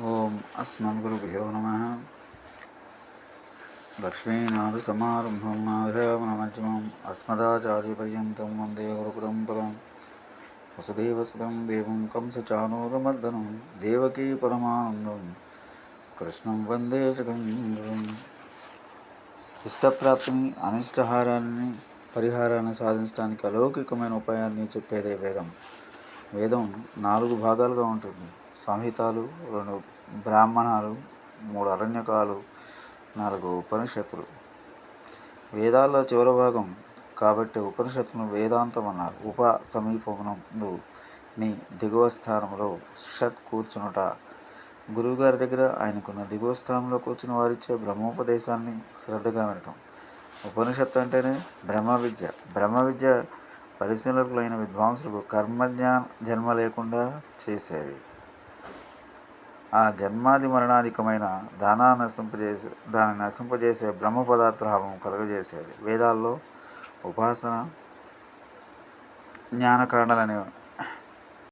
ఓం అస్మద్గురుభ్యో నమ. లక్ష్మీనాథసమారంభం మధ్యమం అస్మదాచార్యపర్యంతం వందే గురుపరంపరం. వసుదేవసుతం దేవం కంసచానూరమర్దనం. దేవకీ పరమానందం. కృష్ణం వందే జగంగురం ఇష్టప్రాప్తిని అనిష్టహారాన్ని పరిహారాన్ని సాధించడానికి అలౌకికమైన ఉపాయాన్ని చెప్పేదే వేదం. వేదం నాలుగు భాగాలుగా ఉంటుంది. సంహితాలు రెండు బ్రాహ్మణాలు మూడు అరణ్యకాలు నాలుగు ఉపనిషత్తులు. వేదాల్లో చివరి భాగం కాబట్టి ఉపనిషత్తును వేదాంతం అన్నారు ఉప సమీపమునందు నీ దిగువ స్థానంలో షత్ కూర్చునుట. గురువుగారి దగ్గర ఆయనకున్న దిగువ స్థానంలో కూర్చుని వారిచ్చే బ్రహ్మోపదేశాన్ని శ్రద్ధగా వినటం. ఉపనిషత్తు అంటేనే బ్రహ్మ విద్య. బ్రహ్మ విద్య పరిశీలకులైన విద్వాంసులకు కర్మజ్ఞాన జన్మ లేకుండా చేసేది. ఆ జన్మాది మరణాధికమైన దానా నశింపజేసే దాన్ని నశింపజేసే బ్రహ్మ పదార్థభావం కలుగజేసేది. వేదాల్లో ఉపాసన జ్ఞానకాండలనే